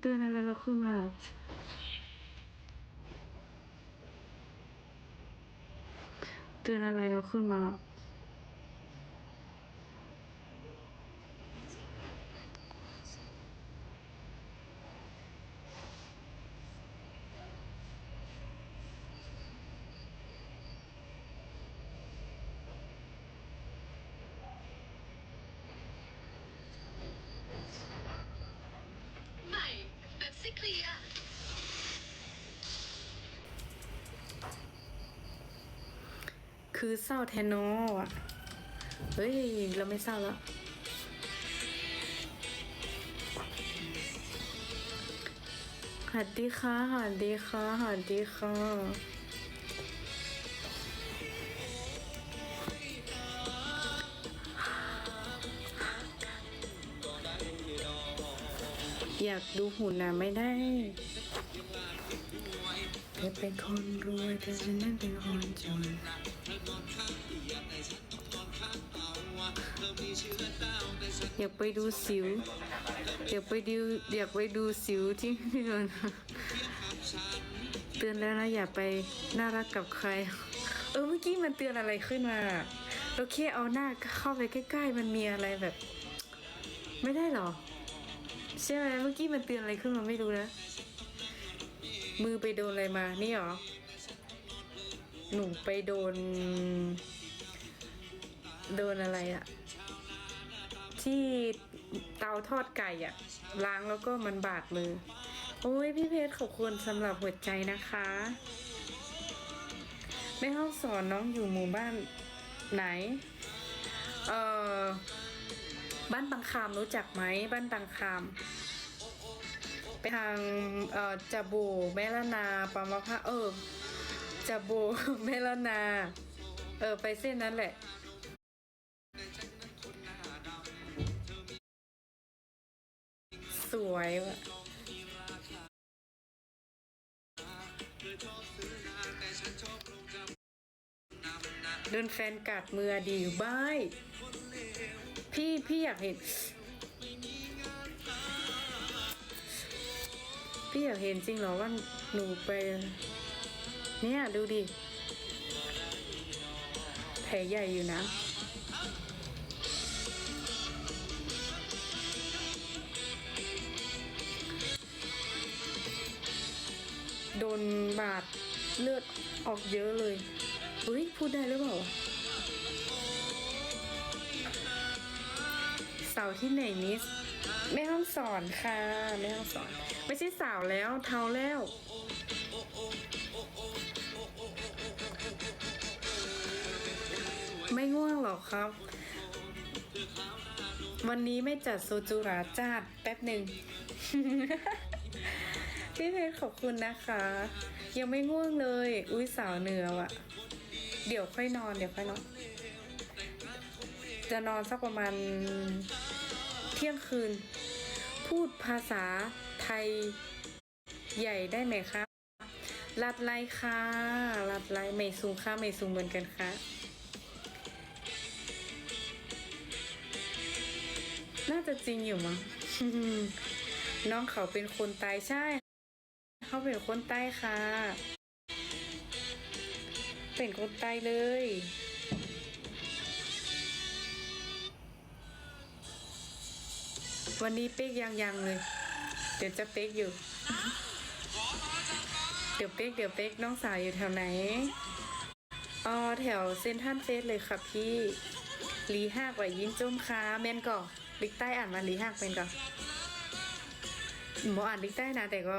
เตือนอะไรเราขึ้นมาเตือนอะไรเราขึ้นมา ใหม่แบบซิ เคลียร์คือเศร้าแทนโนอะ เฮ้ย เราไม่เศร้าแล้ว หัดดีค่ะหัดดีค่ะหัดดีค่ะ อยากดูหุ่นนะไม่ได้เธอเป็นคนรวยแต่ฉันนั้นเป็นคนจนอยากไปดูสิว อยากไปดูอยากไปดูสิวที่พี่นนเตือนแล้วนะอย่าไปน่ารักกับใคร เออเมื่อกี้มันเตือนอะไรขึ้นมาเราแค่เอาหน้าเข้าไปใกล้ ๆ มันมีอะไรแบบ ไม่ได้หรอ ใช่ไหมเมื่อกี้มันเตือนอะไรขึ้นมาไม่รู้นะ มือไปโดนอะไรมา นี่หรอ หนูไปโดน โดนอะไรอะที่เตาทอดไก่อะล้างแล้วก็มันบาดมือ โอ้ยพี่เพชรขอบคุณสำหรับหัวใจนะคะแม่ห้องสอนน้องอยู่หมู่บ้านไหน เอ่อ บ้านตังคามรู้จักไหมบ้านตังคามไปทางเอ่อจาบูแมลนาปามะพร้าวเออจาบูแมลนาเออไปเส้นนั้นแหละสวยว่ะโดนแฟนกัดมือดีอยู่บ้าย พี่พี่อยากเห็น พี่อยากเห็นจริงเหรอว่าหนูไป เนี่ยดูดิแผลใหญ่อยู่นะโดนบาดเลือดออกเยอะเลยเฮ้ยพูดได้หรือเปล่าาร์ที่ไหนมิสแม่ห้องสอนค่ะแม่ห้องสอน ไม่ใช่สาวแล้วเทาแล้ว ไม่ง่วงหรอกครับ วันนี้ไม่จัดโซจูราจัดแป๊บหนึ่งพี่เพชรขอบคุณนะคะ ยังไม่ง่วงเลย อุ้ยสาวเหนือว่ะ เดี๋ยวค่อยนอนเดี๋ยวค่อยนอนจะนอนสักประมาณ เที่ยงคืน พูดภาษาไทยใหญ่ได้ไหมคะลัดไลค่ะลัดไลไม่สูงค่ะไม่สูงเหมือนกันค่ะน่าจะจริงอยู่มั้งน้องเขาเป็นคนตายใช่ เขาเป็นคนใต้ค่ะ เป็นคนใต้เลย วันนี้เป๊กยังยังเลย เดี๋ยวจะเป๊กอยู่ เดี๋ยวเป๊กเดี๋ยวเป๊กน้องสาวอยู่แถวไหนอ๋อแถวเซนทันเฟสเลยค่ะพี่ลีห้ากว่ายินจุ้มค้าเมนก่อลิกใต้อ่านมาลีห้ากเป็นก่อนหมออ่านลิกใต้นะแต่ก็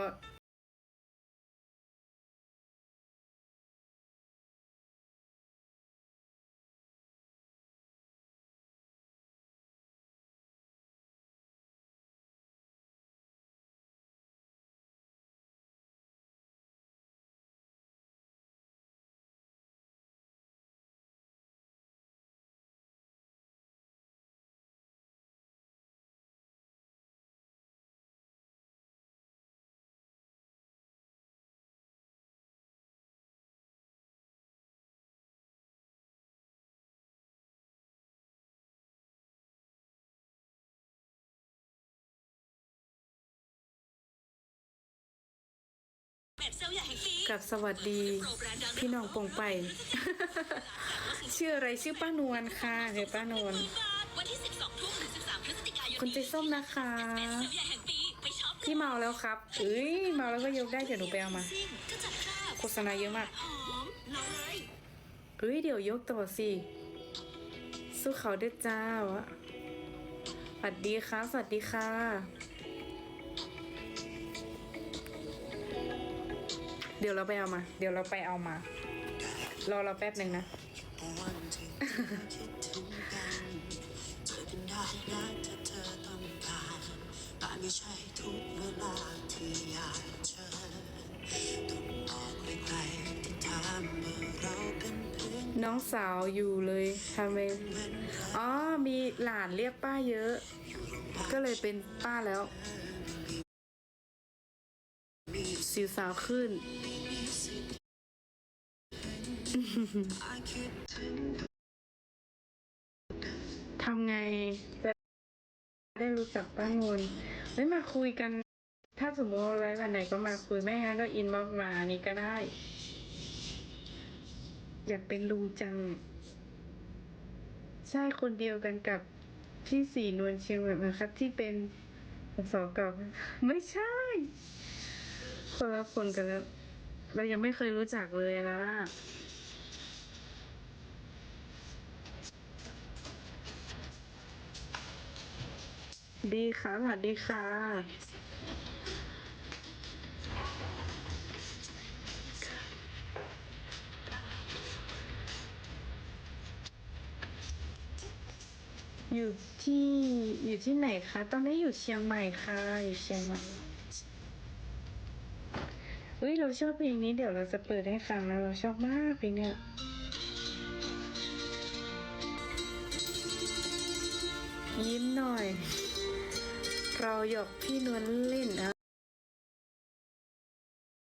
กับสวัสดีพี่น้องปงไป ชื่ออะไรชื่อป้านวลค่ะเฮ้ยป้านวลวันที่12ทุ่มถึง13พฤศจิกายนคุณใจส้มนะคะเซลล์ใหญ่แห่งปีไปช็อปพี่เมาแล้วครับเอ้ยเมาแล้วก็ยกได้เดี๋ยวหนูไปเอามาซิ่งก็จัดคราบโฆษณาเยอะมากหอมน้องเลยเฮ้ยเดี๋ยวยกต่อสิสู้เขาด้วยจ้าวะสวัสดีค่ะสวัสดีค่ะ เดี๋ยวเราไปเอามา เดี๋ยวเราไปเอามา รอเราแป๊บหนึ่งนะ วันที่คิดถึงกันเจอกันได้นะถ้าเธอต้องการแต่ไม่ใช่ทุกเวลาที่อยากเจอต้องบอกใครๆที่ถามว่าเราเป็นเพื่อนน้องสาวอยู่เลยทำไมอ๋อมีหลานเรียกป้าเยอะ ก็เลยเป็นป้าแล้ว สิวสาวขึ้น ทำไงจะได้รู้จักป้างนไม่มาคุยกัน ถ้าสมมติว่าไว้วันไหนก็มาคุย ไม่งั้นก็อินบ็อกมานี่ก็ได้ อยากเป็นลุงจัง ใช่คนเดียวกันกับพี่สีนวลเชียงใหม่ไหมครับ ที่เป็นสอเก่าไม่ใช่ คนละคนกันแล้วเรายังไม่เคยรู้จักเลยนะดีค่ะสวัสดีค่ะ อยู่ที่อยู่ที่ไหนคะ ตอนนี้อยู่เชียงใหม่ค่ะ อยู่เชียงใหม่ เฮ้ยเราชอบเพลงนี้เดี๋ยวเราจะเปิดให้ฟังนะเราชอบมากเพลงเนี้ยยิ้มหน่อย เราหยอกพี่นวลเล่นอะ